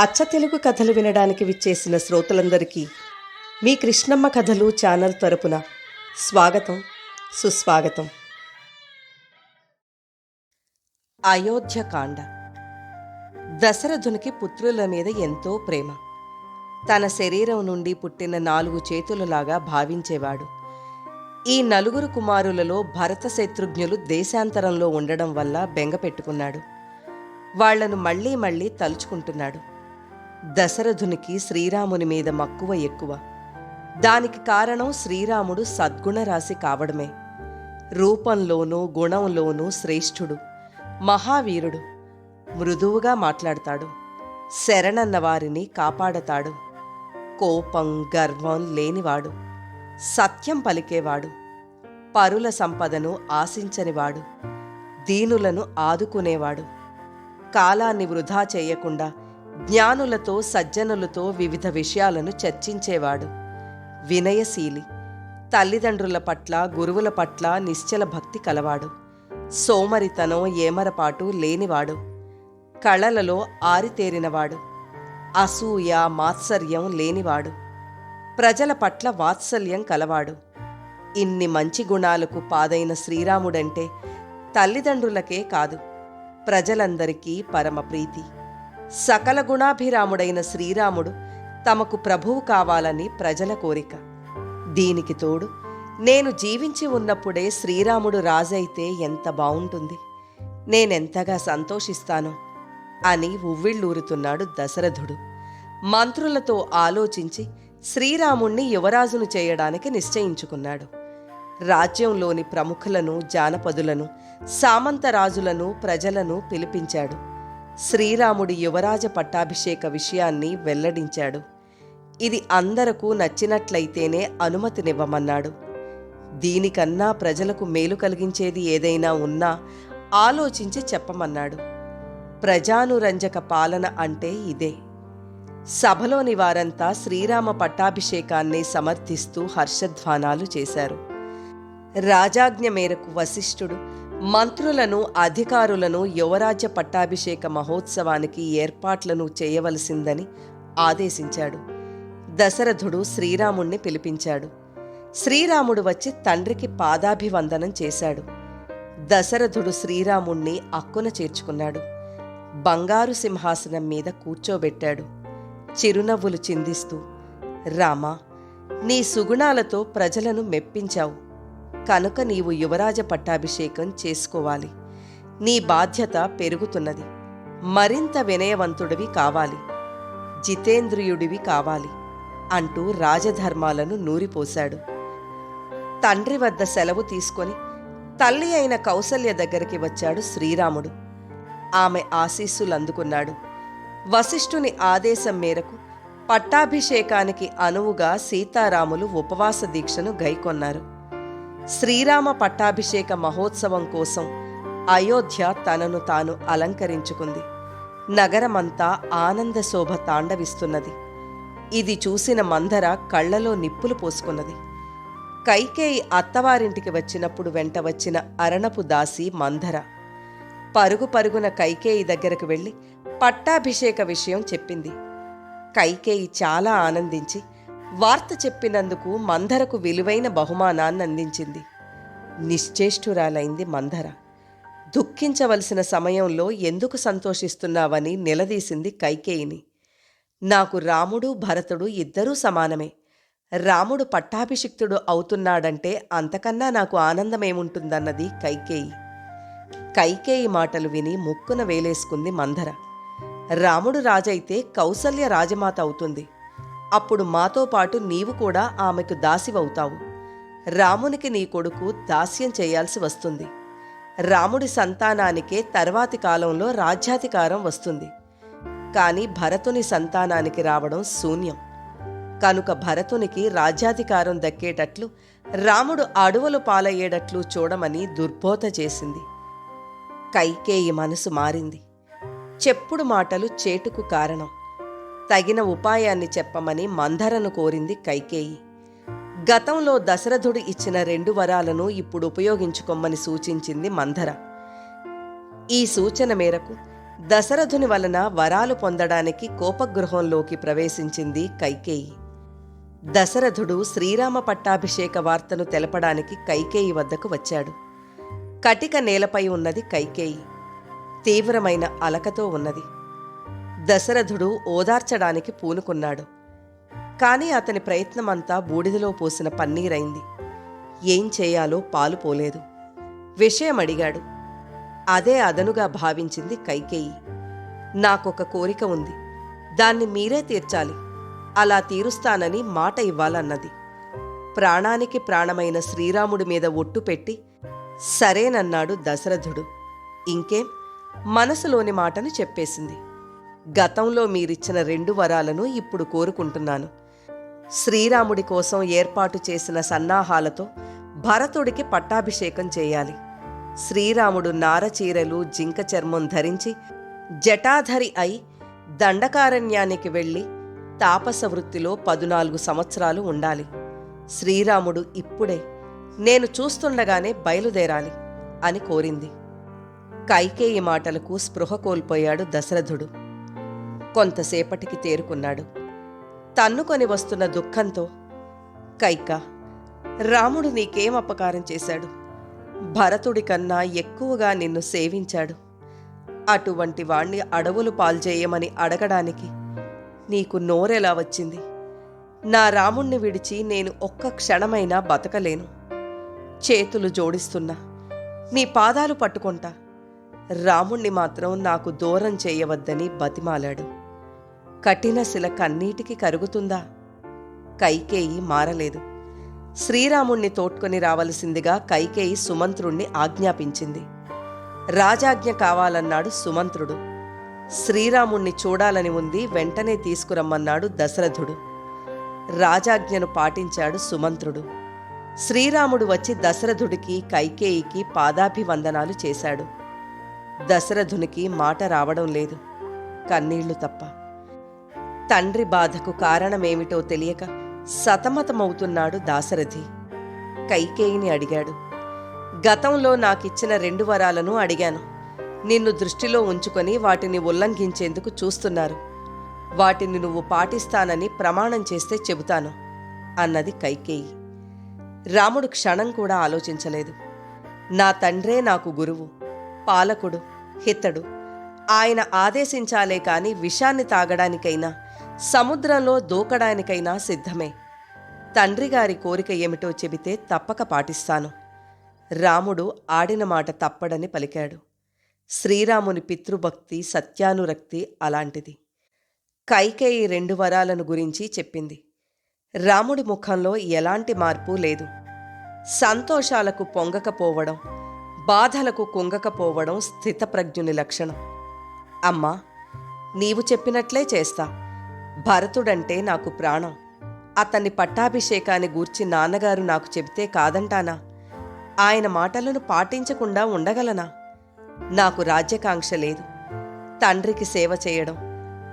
అచ్చ తెలుగు కథలు వినడానికి విచ్చేసిన శ్రోతలందరికీ మీ కృష్ణమ్మ కథలు ఛానల్ తరపున స్వాగతం సుస్వాగతం. అయోధ్యకాండ. దశరథునికి పుత్రుల మీద ఎంతో ప్రేమ. తన శరీరం నుండి పుట్టిన నాలుగు చేతులలాగా భావించేవాడు. ఈ నలుగురు కుమారులలో భరత శత్రుఘ్నులు దేశాంతరంలో ఉండడం వల్ల బెంగ పెట్టుకున్నాడు వాళ్ళను మళ్ళీ మళ్ళీ తలుచుకుంటున్నాడు. దశరథునికి శ్రీరాముని మీద మక్కువ ఎక్కువ. దానికి కారణం శ్రీరాముడు సద్గుణరాశి కావడమే. రూపంలోనూ గుణంలోనూ శ్రేష్ఠుడు మహావీరుడు. మృదువుగా మాట్లాడతాడు. శరణన్న వారిని కాపాడతాడు. కోపం గర్వం లేనివాడు. సత్యం పలికేవాడు. పరుల సంపదను ఆశించనివాడు. దీనులను ఆదుకునేవాడు. కాలాన్ని వృధా చేయకుండా జ్ఞానులతో సజ్జనులతో వివిధ విషయాలను చర్చించేవాడు. వినయశీలి. తల్లిదండ్రుల పట్ల గురువుల పట్ల నిశ్చల భక్తి కలవాడు. సోమరితనం ఏమరపాటు లేనివాడు. కళలలో ఆరితేరినవాడు. అసూయ మాత్సర్యం లేనివాడు. ప్రజల పట్ల వాత్సల్యం కలవాడు. ఇన్ని మంచి గుణాలకు పాదైన శ్రీరాముడంటే తల్లిదండ్రులకే కాదు ప్రజలందరికీ పరమ ప్రీతి. సకల గుణాభిరాముడైన శ్రీరాముడు తమకు ప్రభువు కావాలని ప్రజల కోరిక. దీనికి తోడు నేను జీవించి ఉన్నప్పుడే శ్రీరాముడు రాజైతే ఎంత బావుంటుంది. నేనెంతగా సంతోషిస్తాను అని ఉవ్విళ్ళూరుతున్నాడు దశరథుడు. మంత్రులతో ఆలోచించి శ్రీరాముణ్ణి యువరాజును చేయడానికి నిశ్చయించుకున్నాడు. రాజ్యంలోని ప్రముఖులను జానపదులను సామంతరాజులను ప్రజలను పిలిపించాడు. శ్రీరాముడి యువరాజ పట్టాభిషేక విషయాన్ని వెల్లడించాడు. ఇది అందరకు నచ్చినట్లయితేనే అనుమతినివ్వమన్నాడు. దీనికన్నా ప్రజలకు మేలు కలిగించేది ఏదైనా ఉన్నా ఆలోచించి చెప్పమన్నాడు. ప్రజానురంజక పాలన అంటే ఇదే. సభలోని వారంతా శ్రీరామ పట్టాభిషేకాన్ని సమర్థిస్తూ హర్షధ్వానాలు చేశారు. రాజాజ్ఞ మేరకు వశిష్ఠుడు మంత్రులను అధికారులను యువరాజ్య పట్టాభిషేక మహోత్సవానికి ఏర్పాట్లను చేయవలసిందని ఆదేశించాడు. దశరథుడు శ్రీరాముణ్ణి పిలిపించాడు. శ్రీరాముడు వచ్చి తండ్రికి పాదాభివందనం చేశాడు. దశరథుడు శ్రీరాముణ్ణి అక్కున చేర్చుకున్నాడు. బంగారు సింహాసనం మీద కూర్చోబెట్టాడు. చిరునవ్వులు చిందిస్తూ రామా నీ సుగుణాలతో ప్రజలను మెప్పించావు. కనుక నీవు యువరాజ పట్టాభిషేకం చేసుకోవాలి. నీ బాధ్యత పెరుగుతున్నది. మరింత వినయవంతుడివి కావాలి. జితేంద్రియుడివి కావాలి అంటూ రాజధర్మాలను నూరిపోశాడు. తండ్రి వద్ద సెలవు తీసుకొని తల్లి అయిన కౌసల్య దగ్గరికి వచ్చాడు శ్రీరాముడు. ఆమె ఆశీస్సులు అందుకున్నాడు వశిష్ఠుని ఆదేశం మేరకు పట్టాభిషేకానికి అనువుగా సీతారాములు ఉపవాస దీక్షను గైకొన్నారు. శ్రీరామ పట్టాభిషేక మహోత్సవం కోసం అయోధ్య తనను తాను అలంకరించుకుంది. నగరమంతా ఆనంద శోభ తాండవిస్తున్నది. ఇది చూసిన మందర కళ్ళలో నిప్పులు పోసుకున్నది. కైకేయి అత్తవారింటికి వచ్చినప్పుడు వెంట వచ్చిన అరణపు దాసి మందర. పరుగు పరుగున కైకేయి దగ్గరకు వెళ్ళి పట్టాభిషేక విషయం చెప్పింది. కైకేయి చాలా ఆనందించి వార్త చెప్పినందుకు మంధరకు విలువైన బహుమానాన్ని అందించింది. నిశ్చేష్టురాలైంది మంధర దుఃఖించవలసిన సమయంలో ఎందుకు సంతోషిస్తున్నావని నిలదీసింది కైకేయిని. నాకు రాముడు భరతుడు ఇద్దరూ సమానమే. రాముడు పట్టాభిషిక్తుడు అవుతున్నాడంటే అంతకన్నా నాకు ఆనందమేముంటుందన్నది కైకేయి. కైకేయి మాటలు విని ముక్కున వేలేసుకుంది మంధర రాముడు రాజైతే కౌసల్య రాజమాత అవుతుంది. అప్పుడు మాతో పాటు నీవు కూడా ఆమెకు దాసివవుతావు. రామునికి నీ కొడుకు దాస్యం చేయాల్సి వస్తుంది. రాముడి సంతానానికే తర్వాతి కాలంలో రాజ్యాధికారం వస్తుంది. కానీ భరతుని సంతానానికి రావడం శూన్యం. కనుక భరతునికి రాజ్యాధికారం దక్కేటట్లు రాముడు అడవులు పాలయ్యేటట్లు చూడమని దుర్బోధ చేసింది. కైకేయి మనసు మారింది. చెప్పుడు మాటలు చేటుకు కారణం. తగిన ఉపాయాన్ని చెప్పమని మందరను కోరింది కైకేయి. గతంలో దశరథుడు ఇచ్చిన రెండు వరాలను ఇప్పుడు ఉపయోగించుకోమని సూచించింది మందర ఈ సూచన మేరకు దశరథుని వలన వరాలు పొందడానికి కోపగృహంలోకి ప్రవేశించింది కైకేయి. దశరథుడు శ్రీరామ పట్టాభిషేక వార్తను తెలపడానికి కైకేయి వద్దకు వచ్చాడు. కటిక నేలపై ఉన్నది కైకేయి. తీవ్రమైన అలకతో ఉన్నది. దశరథుడు ఓదార్చడానికి పూనుకున్నాడు. కానీ అతని ప్రయత్నమంతా బూడిదలో పోసిన పన్నీరైంది. ఏం చేయాలో పాలు పోలేదు. విషయం అడిగాడు. అదే అదనుగా భావించింది కైకేయి. నాకొక కోరిక ఉంది. దాన్ని మీరే తీర్చాలి. అలా తీరుస్తానని మాట ఇవ్వాలన్నది. ప్రాణానికి ప్రాణమైన శ్రీరాముడి మీద ఒట్టు పెట్టి సరేనన్నాడు దశరథుడు. ఇంకేం? మనసులోని మాటను చెప్పేసింది. గతంలో మీరిచ్చిన రెండు వరాలను ఇప్పుడు కోరుకుంటున్నాను. శ్రీరాముడి కోసం ఏర్పాటు చేసిన సన్నాహాలతో భరతుడికి పట్టాభిషేకం చేయాలి. శ్రీరాముడు నారచీరలు జింక చర్మం ధరించి జటాధరి అయి దండకారణ్యానికి వెళ్ళి తాపస వృత్తిలో పదునాలుగు సంవత్సరాలు ఉండాలి. శ్రీరాముడు ఇప్పుడే నేను చూస్తుండగానే బయలుదేరాలి అని కోరింది. కైకేయి మాటలకు స్పృహ కోల్పోయాడు దశరథుడు. కొంతసేపటికి తేరుకున్నాడు. తన్నుకొని వస్తున్న దుఃఖంతో కైక రాముడు నీకేం అపకారం చేశాడు? భరతుడి కన్నా ఎక్కువగా నిన్ను సేవించాడు. అటువంటి వాణ్ణి అడవులు పాల్చేయమని అడగడానికి నీకు నోరెలా వచ్చింది? నా రాముణ్ణి విడిచి నేను ఒక్క క్షణమైనా బతకలేను. చేతులు జోడిస్తున్నా నీ పాదాలు పట్టుకుంటా. రాముణ్ణి మాత్రం నాకు దూరం చేయవద్దని బతిమాలాడు. కఠిన శిల కన్నీటికి కరుగుతుందా? కైకేయి మారలేదు. శ్రీరాముణ్ణి తోడ్కొని రావలసిందిగా కైకేయి సుమంత్రుణ్ణి ఆజ్ఞాపించింది. రాజాజ్ఞ కావాలన్నాడు సుమంత్రుడు. శ్రీరాముణ్ణి చూడాలని ఉంది వెంటనే తీసుకురమ్మన్నాడు దశరథుడు. రాజాజ్ఞను పాటించాడు సుమంత్రుడు. శ్రీరాముడు వచ్చి దశరథుడికి కైకేయికి పాదాభివందనాలు చేశాడు. దశరథునికి మాట రావడం లేదు. కన్నీళ్ళు తప్ప. తండ్రి బాధకు కారణమేమిటో తెలియక సతమతమవుతున్నాడు దాశరథి. కైకేయిని అడిగాడు. గతంలో నాకిచ్చిన రెండు వరాలను అడిగాను. నిన్ను దృష్టిలో ఉంచుకొని వాటిని ఉల్లంఘించేందుకు చూస్తున్నారు. వాటిని నువ్వు పాటిస్తానని ప్రమాణం చేస్తే చెబుతాను అన్నది కైకేయి. రాముడు క్షణం కూడా ఆలోచించలేదు. నా తండ్రే నాకు గురువు పాలకుడు హితడు. ఆయన ఆదేశించాలే కాని విషాన్ని తాగడానికైనా సముద్రంలో దూకడానికైనా సిద్ధమే. తండ్రిగారి కోరిక ఏమిటో చెబితే తప్పక పాటిస్తాను. రాముడు ఆడిన మాట తప్పడని పలికాడు. శ్రీరాముని పితృభక్తి సత్యానురక్తి అలాంటిది. కైకేయి రెండు వరాలను గురించి చెప్పింది. రాముడి ముఖంలో ఎలాంటి మార్పు లేదు. సంతోషాలకు పొంగకపోవడం బాధలకు కుంగకపోవడం స్థితప్రజ్ఞుని లక్షణం. అమ్మా నీవు చెప్పినట్లే చేస్తా. భరతుడంటే నాకు ప్రాణం. అతన్ని పట్టాభిషేకాన్ని గూర్చి నాన్నగారు నాకు చెబితే కాదంటానా? ఆయన మాటలను పాటించకుండా ఉండగలనా? నాకు రాజ్యకాంక్ష లేదు. తండ్రికి సేవ చేయడం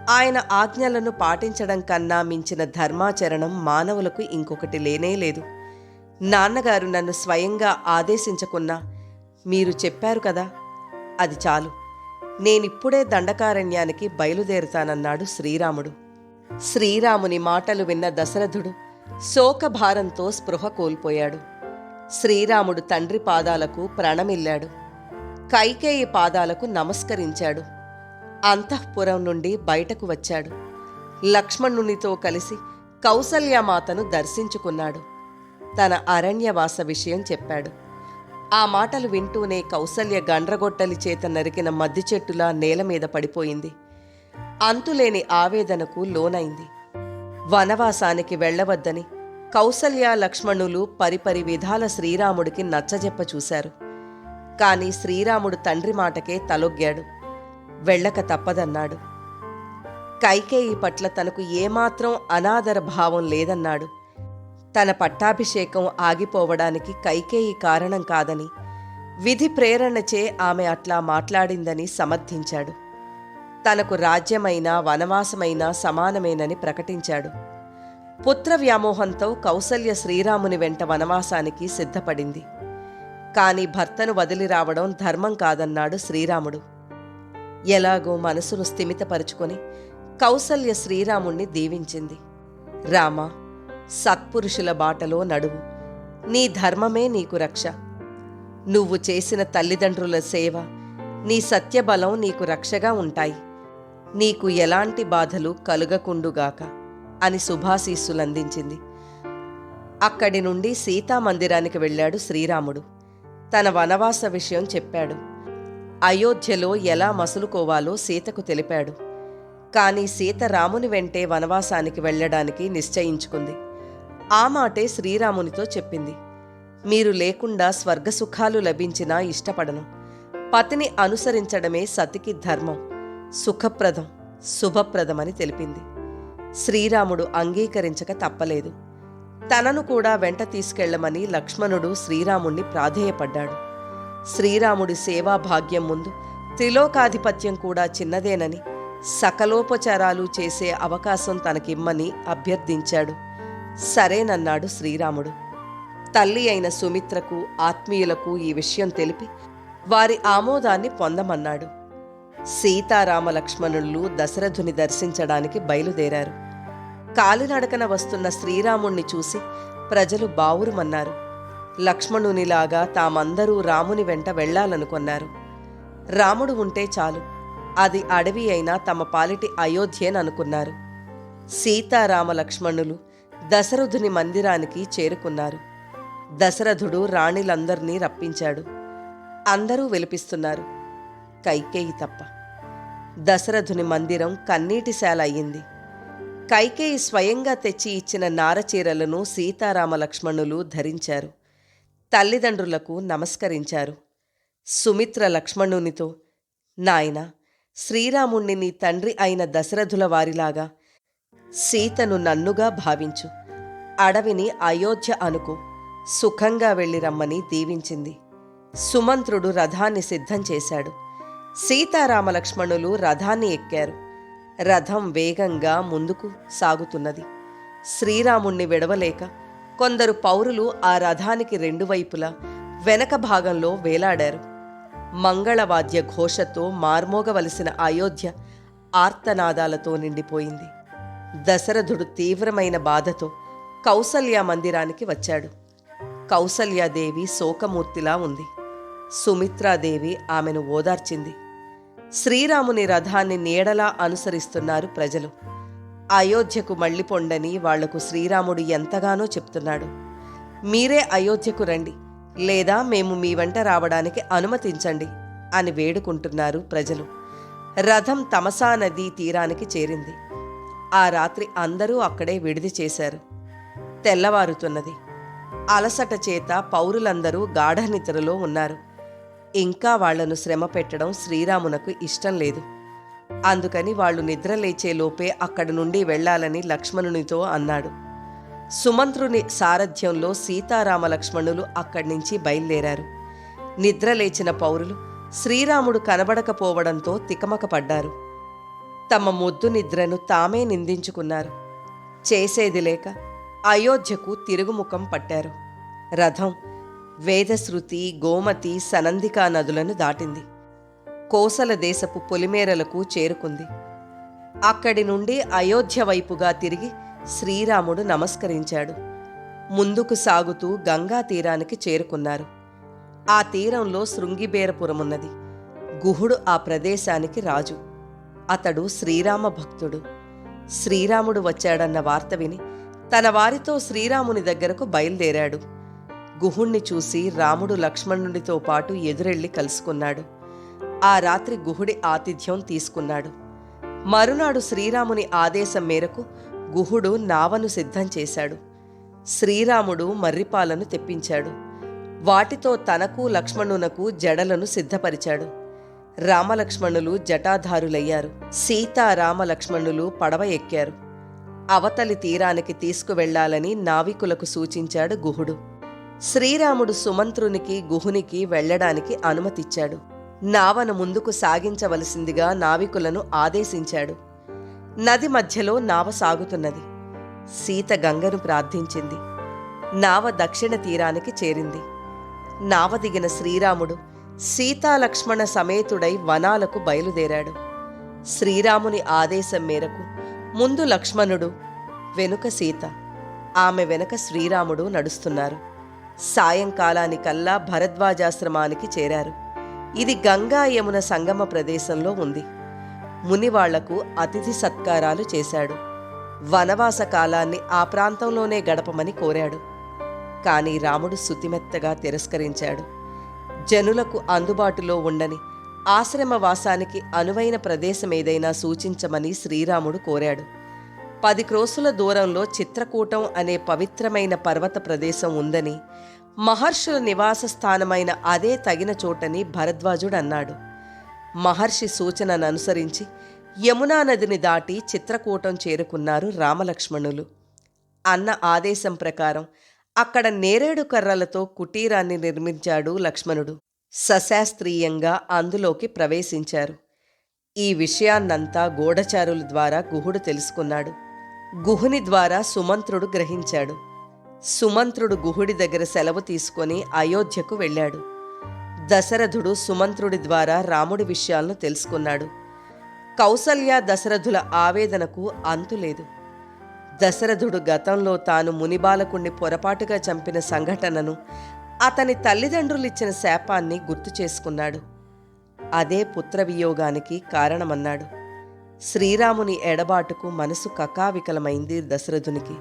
ఆయన ఆజ్ఞలను పాటించడం కన్నా మించిన ధర్మాచరణం మానవులకు ఇంకొకటి లేనే లేదు. నాన్నగారు నన్ను స్వయంగా ఆదేశించకున్నా మీరు చెప్పారు కదా? అది చాలు. నేనిప్పుడే దండకారణ్యానికి బయలుదేరుతానన్నాడు శ్రీరాముడు. శ్రీరాముని మాటలు విన్న దశరథుడు శోకభారంతో స్పృహ కోల్పోయాడు. శ్రీరాముడు తండ్రి పాదాలకు ప్రణమిల్లాడు. కైకేయి పాదాలకు నమస్కరించాడు. అంతఃపురం నుండి బయటకు వచ్చాడు. లక్ష్మణునితో కలిసి కౌసల్యమాతను దర్శించుకున్నాడు. తన అరణ్యవాస విషయం చెప్పాడు. ఆ మాటలు వింటూనే కౌసల్య గండ్రగొట్టలి చేత నరికిన మద్ది చెట్టులా నేల మీద పడిపోయింది. అంతులేని ఆవేదనకు లోనైంది. వనవాసానికి వెళ్ళవద్దని కౌసల్య లక్ష్మణులు పరిపరి విధాల శ్రీరాముడికి నచ్చజెప్ప చూశారు. కాని శ్రీరాముడు తండ్రి మాటకే తలొగ్గాడు. వెళ్ళక తప్పదన్నాడు. కైకేయి పట్ల తనకు ఏమాత్రం అనాదర భావం లేదన్నాడు. తన పట్టాభిషేకం ఆగిపోవడానికి కైకేయి కారణం కాదని విధి ప్రేరణచే ఆమె అట్లా మాట్లాడిందని సమర్థించాడు. తనకు రాజ్యమైన వనవాసమైన సమానమేనని ప్రకటించాడు. పుత్ర వ్యామోహంతో కౌసల్య శ్రీరాముని వెంట వనవాసానికి సిద్ధపడింది. కాని భర్తను వదిలి రావడం ధర్మం కాదన్నాడు శ్రీరాముడు. ఎలాగో మనసును స్థిమితపరుచుకొని కౌసల్య శ్రీరాముణ్ణి దీవించింది. రామ సత్పురుషుల బాటలో నడువు. నీ ధర్మమే నీకు రక్ష. నువ్వు చేసిన తల్లిదండ్రుల సేవ నీ సత్యబలం నీకు రక్షగా ఉంటాయి. నీకు ఎలాంటి బాధలు కలుగకుండుగాక అని శుభాశీస్సులందించింది అక్కడి నుండి సీతామందిరానికి వెళ్ళాడు శ్రీరాముడు. తన వనవాస విషయం చెప్పాడు. అయోధ్యలో ఎలా మసులుకోవాలో సీతకు తెలిపాడు. కానీ సీత రాముని వెంటే వనవాసానికి వెళ్ళడానికి నిశ్చయించుకుంది. ఆ మాటే శ్రీరామునితో చెప్పింది. మీరు లేకుండా స్వర్గసుఖాలు లభించినా ఇష్టపడను. పతిని అనుసరించడమే సతికి ధర్మం. సుఖప్రదం శుభప్రదమని తెలిపింది. శ్రీరాముడు అంగీకరించక తప్పలేదు. తనను కూడా వెంట తీసుకెళ్ళమని లక్ష్మణుడు శ్రీరాముణ్ణి ప్రాధేయపడ్డాడు. శ్రీరాముడి సేవా భాగ్యం ముందు త్రిలోకాధిపత్యం కూడా చిన్నదేనని సకలోపచారాలు చేసే అవకాశం తనకిమ్మని అభ్యర్థించాడు. సరేనన్నాడు శ్రీరాముడు. తల్లి అయిన సుమిత్రకు ఆత్మీయులకు ఈ విషయం తెలిపి వారి ఆమోదాన్ని పొందమన్నాడు. సీతారామ లక్ష్మణులు దశరథుని దర్శించడానికి బయలుదేరారు. కాలినడకన వస్తున్న శ్రీరాముణ్ణి చూసి ప్రజలు బావురుమన్నారు. లక్ష్మణునిలాగా తామందరూ రాముని వెంట వెళ్ళాలనుకున్నారు. రాముడు ఉంటే చాలు. అది అడవి అయినా తమ పాలిటి అయోధ్యేననుకున్నారు. సీతారామ లక్ష్మణులు దశరథుని మందిరానికి చేరుకున్నారు. దశరథుడు రాణిలందర్నీ రప్పించాడు. అందరూ విలిపిస్తున్నారు. కైకేయి తప్ప దశరథుని మందిరం కన్నీటిశాల అయ్యింది. కైకేయి స్వయంగా తెచ్చి ఇచ్చిన నారచీరలను సీతారామ లక్ష్మణులు ధరించారు. తల్లిదండ్రులకు నమస్కరించారు. సుమిత్ర లక్ష్మణునితో నాయన శ్రీరాముణ్ణి నీ తండ్రి అయిన దశరథుల వారిలాగా సీతను నన్నుగా భావించు. అడవిని అయోధ్య అనుకో. సుఖంగా వెళ్ళి రమ్మని దీవించింది. సుమంత్రుడు రథాన్ని సిద్ధం చేశాడు. సీతారామ లక్ష్మణులు రథాన్ని ఎక్కారు. రథం వేగంగా ముందుకు సాగుతున్నది. శ్రీరాముణ్ణి విడవలేక కొందరు పౌరులు ఆ రథానికి రెండు వైపులా వెనక భాగంలో వేలాడారు. మంగళవాద్య ఘోషతో మార్మోగవలసిన అయోధ్య ఆర్తనాదాలతో నిండిపోయింది. దశరథుడు తీవ్రమైన బాధతో కౌసల్య మందిరానికి వచ్చాడు. కౌసల్యాదేవి శోకమూర్తిలా ఉంది. సుమిత్రాదేవి ఆమెను ఓదార్చింది. శ్రీరాముని రథాన్ని నీడలా అనుసరిస్తున్నారు ప్రజలు. అయోధ్యకు మళ్ళీ పొండని వాళ్ళకు శ్రీరాముడు ఎంతగానో చెప్తున్నాడు. మీరే అయోధ్యకు రండి లేదా మేము మీ వెంట రావడానికి అనుమతించండి అని వేడుకుంటున్నారు ప్రజలు. రథం తమసా నదీ తీరానికి చేరింది. ఆ రాత్రి అందరూ అక్కడే విడిది చేశారు. తెల్లవారుతున్నది. అలసట చేత పౌరులందరూ గాఢనిద్రలో ఉన్నారు. ఇంకా వాళ్ళను శ్రమ పెట్టడం శ్రీరామునకు ఇష్టం లేదు. అందుకని వాళ్ళు నిద్రలేచే లోపే అక్కడి నుండి వెళ్ళాలని లక్ష్మణునితో అన్నాడు. సుమంత్రుని సారథ్యంలో సీతారామ లక్ష్మణులు అక్కడి నుంచి బయలుదేరారు. నిద్రలేచిన పౌరులు శ్రీరాముడు కనబడకపోవడంతో తికమకపడ్డారు తమ ముద్దు నిద్రను తామే నిందించుకున్నారు. చేసేది లేక అయోధ్యకు తిరుగుముఖం పట్టారు. రథం వేదశ్రుతి గోమతి సనందికా నదులను దాటింది. కోసల దేశపు పొలిమేరలకు చేరుకుంది. అక్కడి నుండి అయోధ్య వైపుగా తిరిగి శ్రీరాముడు నమస్కరించాడు. ముందుకు సాగుతూ గంగా తీరానికి చేరుకున్నారు. ఆ తీరంలో శృంగిబేరపురమున్నది. గుహుడు ఆ ప్రదేశానికి రాజు. అతడు శ్రీరామ భక్తుడు. శ్రీరాముడు వచ్చాడన్న వార్త విని తన వారితో శ్రీరాముని దగ్గరకు బయలుదేరాడు. గుహుణ్ణి చూసి రాముడు లక్ష్మణుడితో పాటు ఎదురెళ్ళి కలుసుకున్నాడు. ఆ రాత్రి గుహుడి ఆతిథ్యం తీసుకున్నాడు. మరునాడు శ్రీరాముని ఆదేశం మేరకు గుహుడు నావను సిద్ధం చేశాడు. శ్రీరాముడు మర్రిపాలను తెప్పించాడు. వాటితో తనకు లక్ష్మణునకు జడలను సిద్ధపరిచాడు. రామలక్ష్మణులు జటాధారులయ్యారు. సీతారామ లక్ష్మణులు పడవ ఎక్కారు. అవతలి తీరానికి తీసుకువెళ్ళాలని నావికులకు సూచించాడు గుహుడు. శ్రీరాముడు సుమంత్రునికి గుహునికి వెళ్ళడానికి అనుమతిచ్చాడు. నావను ముందుకు సాగించవలసిందిగా నావికులను ఆదేశించాడు. నది మధ్యలో నావ సాగుతున్నది. సీత గంగను ప్రార్థించింది. నావ దక్షిణ తీరానికి చేరింది. నావ దిగిన శ్రీరాముడు సీతాలక్ష్మణ సమేతుడై వనాలకు బయలుదేరాడు. శ్రీరాముని ఆదేశం మేరకు ముందు లక్ష్మణుడు వెనుక సీత. ఆమె వెనుక శ్రీరాముడు నడుస్తున్నారు. సాయంకాలానికల్లా భరద్వాజాశ్రమానికి చేరారు. ఇది గంగా యమున సంగమ ప్రదేశంలో ఉంది. మునివాళ్ళకు అతిథి సత్కారాలు చేశాడు. వనవాస కాలాన్ని ఆ ప్రాంతంలోనే గడపమని కోరాడు. కాని రాముడు శుతిమెత్తగా తిరస్కరించాడు. జనులకు అందుబాటులో ఉండని ఆశ్రమవాసానికి అనువైన ప్రదేశం ఏదైనా సూచించమని శ్రీరాముడు కోరాడు. పది క్రోసుల దూరంలో చిత్రకూటం అనే పవిత్రమైన పర్వత ప్రదేశం ఉందని మహర్షుల నివాస స్థానమైన అదే తగిన చోటని భరద్వాజుడు అన్నాడు. మహర్షి సూచనను అనుసరించి యమునా నదిని దాటి చిత్రకూటం చేరుకున్నారు రామలక్ష్మణులు. అన్న ఆదేశం ప్రకారం అక్కడ నేరేడు కర్రలతో కుటీరాన్ని నిర్మించాడు లక్ష్మణుడు. సశాస్త్రీయంగా అందులోకి ప్రవేశించారు. ఈ విషయాన్నంతా గూఢచారుల ద్వారా గుహుడు తెలుసుకున్నాడు. గుహుని ద్వారా సుమంత్రుడు గ్రహించాడు. సుమంత్రుడు గుహుడి దగ్గర సెలవు తీసుకొని అయోధ్యకు వెళ్ళాడు. దశరథుడు సుమంత్రుడి ద్వారా రాముడి విషయాలను తెలుసుకున్నాడు. కౌసల్య దశరథుల ఆవేదనకు అంతులేదు దశరథుడు గతంలో తాను మునిబాలకుణ్ణి పొరపాటుగా చంపిన సంఘటనను అతని తల్లిదండ్రులిచ్చిన శాపాన్ని గుర్తు చేసుకున్నాడు. అదే పుత్రవియోగానికి కారణమన్నాడు. శ్రీరాముని ఎడబాటుకు మనసు కకావికలమైంది దశరథునికి.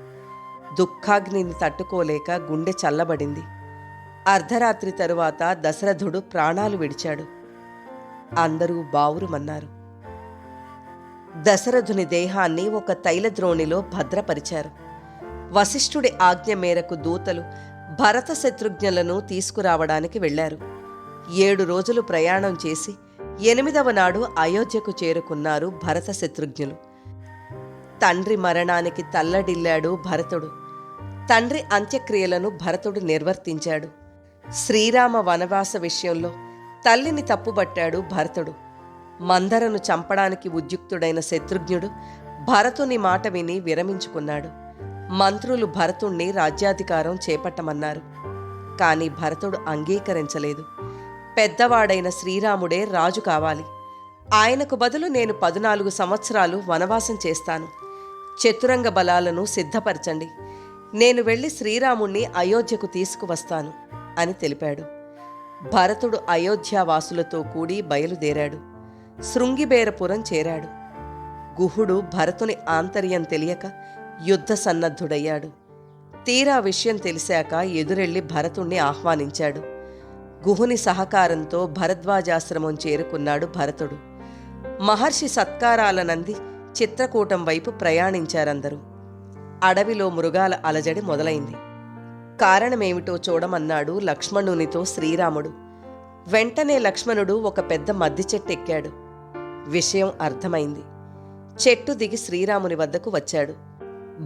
దుఃఖాగ్నిని తట్టుకోలేక గుండె చల్లబడింది. అర్ధరాత్రి తరువాత దశరథుడు ప్రాణాలు విడిచాడు. అందరూ బావురుమన్నారు. దశరథుని దేహాన్ని ఒక తైలద్రోణిలో భద్రపరిచారు. వశిష్ఠుడి ఆజ్ఞ మేరకు దూతలు భరత శత్రుఘ్నులను తీసుకురావడానికి వెళ్ళారు ఏడు రోజులు ప్రయాణం చేసి ఎనిమిదవ నాడు అయోధ్యకు చేరుకున్నారు భరత శత్రుఘ్నులు. తండ్రి మరణానికి తల్లడిల్లాడు భరతుడు. తండ్రి అంత్యక్రియలను భరతుడు నిర్వర్తించాడు. శ్రీరామ వనవాస విషయంలో తల్లిని తప్పుబట్టాడు భరతుడు. మందరను చంపడానికి ఉద్యుక్తుడైన శత్రుఘ్నుడు భరతుని మాట విని విరమించుకున్నాడు. మంత్రులు భరతుణ్ణి రాజ్యాధికారం చేపట్టమన్నారు. కాని భరతుడు అంగీకరించలేదు. పెద్దవాడైన శ్రీరాముడే రాజు కావాలి. ఆయనకు బదులు నేను పదునాలుగు సంవత్సరాలు వనవాసం చేస్తాను. చతురంగ బలాలను సిద్ధపరచండి. నేను వెళ్ళి శ్రీరాముణ్ణి అయోధ్యకు తీసుకువస్తాను అని తెలిపాడు. భరతుడు అయోధ్యావాసులతో కూడి బయలుదేరాడు. శృంగిబేరపురం చేరాడు. గుహుడు భరతుని ఆంతర్యం తెలియక యుద్ధ సన్నద్ధుడయ్యాడు. తీరా విషయం తెలిసాక ఎదురెళ్ళి భరతుణ్ణి ఆహ్వానించాడు. గుహుని సహకారంతో భరద్వాజాశ్రమం చేరుకున్నాడు భరతుడు. మహర్షి సత్కారాలనంది చిత్రకూటం వైపు ప్రయాణించారందరూ. అడవిలో మృగాల అలజడి మొదలైంది. కారణమేమిటో చూడమన్నాడు లక్ష్మణునితో శ్రీరాముడు. వెంటనే లక్ష్మణుడు ఒక పెద్ద మద్ది చెట్టు ఎక్కాడు విషయం అర్థమైంది. చెట్టు దిగి శ్రీరాముని వద్దకు వచ్చాడు.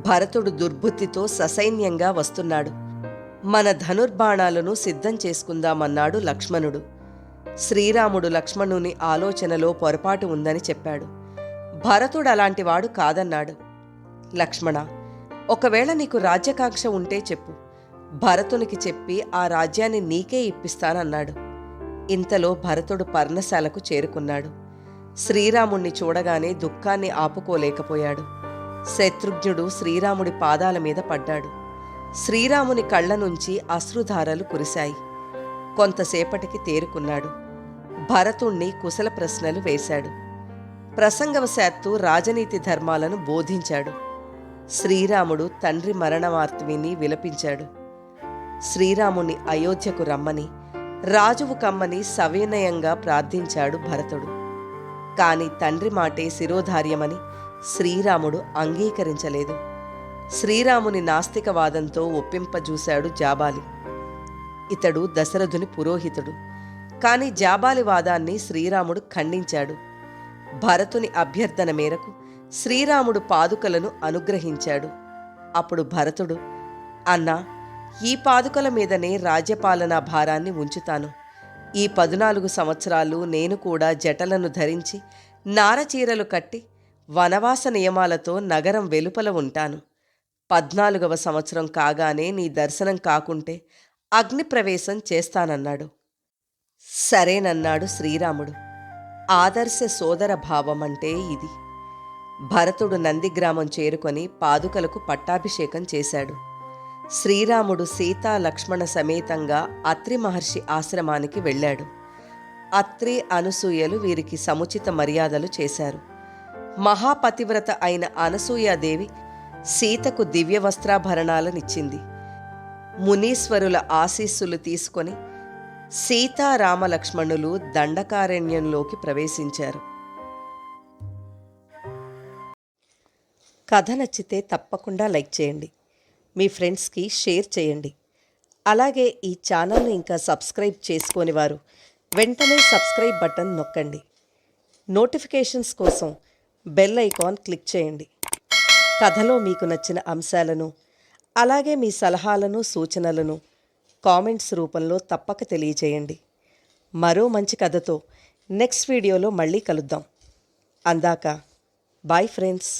భరతుడు దుర్బుద్ధితో ససైన్యంగా వస్తున్నాడు. మన ధనుర్బాణాలను సిద్ధం చేసుకుందామన్నాడు లక్ష్మణుడు. శ్రీరాముడు లక్ష్మణుని ఆలోచనలో పొరపాటు ఉందని చెప్పాడు. భరతుడు అలాంటివాడు కాదన్నాడు. లక్ష్మణ ఒకవేళ నీకు రాజ్యకాంక్ష ఉంటే చెప్పు. భరతునికి చెప్పి ఆ రాజ్యాన్ని నీకే ఇప్పిస్తానన్నాడు. ఇంతలో భరతుడు పర్ణశాలకు చేరుకున్నాడు. శ్రీరాముణ్ణి చూడగానే దుఃఖాన్ని ఆపుకోలేకపోయాడు. శత్రుఘ్నుడు శ్రీరాముడి పాదాల మీద పడ్డాడు. శ్రీరాముని కళ్ళ నుంచి అశ్రుధారలు కురిశాయి. కొంతసేపటికి తేరుకున్నాడు. భరతుణ్ణి కుశల ప్రశ్నలు వేశాడు. ప్రసంగవశాత్తు రాజనీతి ధర్మాలను బోధించాడు. శ్రీరాముడు తండ్రి మరణవార్త విని విలపించాడు. శ్రీరాముని అయోధ్యకు రమ్మని రాజువు కమ్మని సవినయంగా ప్రార్థించాడు భరతుడు. కాని తండ్రి మాటే శిరోధార్యమని శ్రీరాముడు అంగీకరించలేదు. శ్రీరాముని నాస్తికవాదంతో ఒప్పింపజూశాడు జాబాలి. ఇతడు దశరథుని పురోహితుడు. కాని జాబాలి వాదాన్ని శ్రీరాముడు ఖండించాడు. భరతుని అభ్యర్థన మేరకు శ్రీరాముడు పాదుకలను అనుగ్రహించాడు. అప్పుడు భరతుడు అన్నా ఈ పాదుకల మీదనే రాజ్యపాలనా భారాన్ని ఉంచుతాను. ఈ పదునాలుగు సంవత్సరాలు నేను కూడా జటలను ధరించి నారచీరలు కట్టి వనవాస నియమాలతో నగరం వెలుపల ఉంటాను. పద్నాలుగవ సంవత్సరం కాగానే నీ దర్శనం కాకుంటే అగ్నిప్రవేశం చేస్తానన్నాడు. సరేనన్నాడు శ్రీరాముడు. ఆదర్శ సోదర భావం అంటే ఇది. భరతుడు నందిగ్రామం చేరుకొని పాదుకలకు పట్టాభిషేకం చేశాడు. శ్రీరాముడు సీతా లక్ష్మణ సమేతంగా అత్రి మహర్షి ఆశ్రమానికి వెళ్ళాడు. అత్రి అనసూయలు వీరికి సముచిత మర్యాదలు చేశారు. మహాపతివ్రత అయిన అనసూయాదేవి సీతకు దివ్య వస్త్రాభరణాలనిచ్చింది మునీశ్వరుల ఆశీస్సులు తీసుకొని సీతారామలక్ష్మణులు దండకారణ్యంలోకి ప్రవేశించారు. కథ నచ్చితే తప్పకుండా లైక్ చేయండి. మీ ఫ్రెండ్స్కి షేర్ చేయండి. అలాగే ఈ ఛానల్ని ఇంకా సబ్స్క్రైబ్ చేసుకోని వారు వెంటనే సబ్స్క్రైబ్ బటన్ నొక్కండి. నోటిఫికేషన్స్ కోసం బెల్ ఐకాన్ క్లిక్ చేయండి. కథలో మీకు నచ్చిన అంశాలను అలాగే మీ సలహాలను సూచనలను కామెంట్స్ రూపంలో తప్పక తెలియచేయండి. మరో మంచి కథతో నెక్స్ట్ వీడియోలో మళ్ళీ కలుద్దాం. అందాక బాయ్ ఫ్రెండ్స్.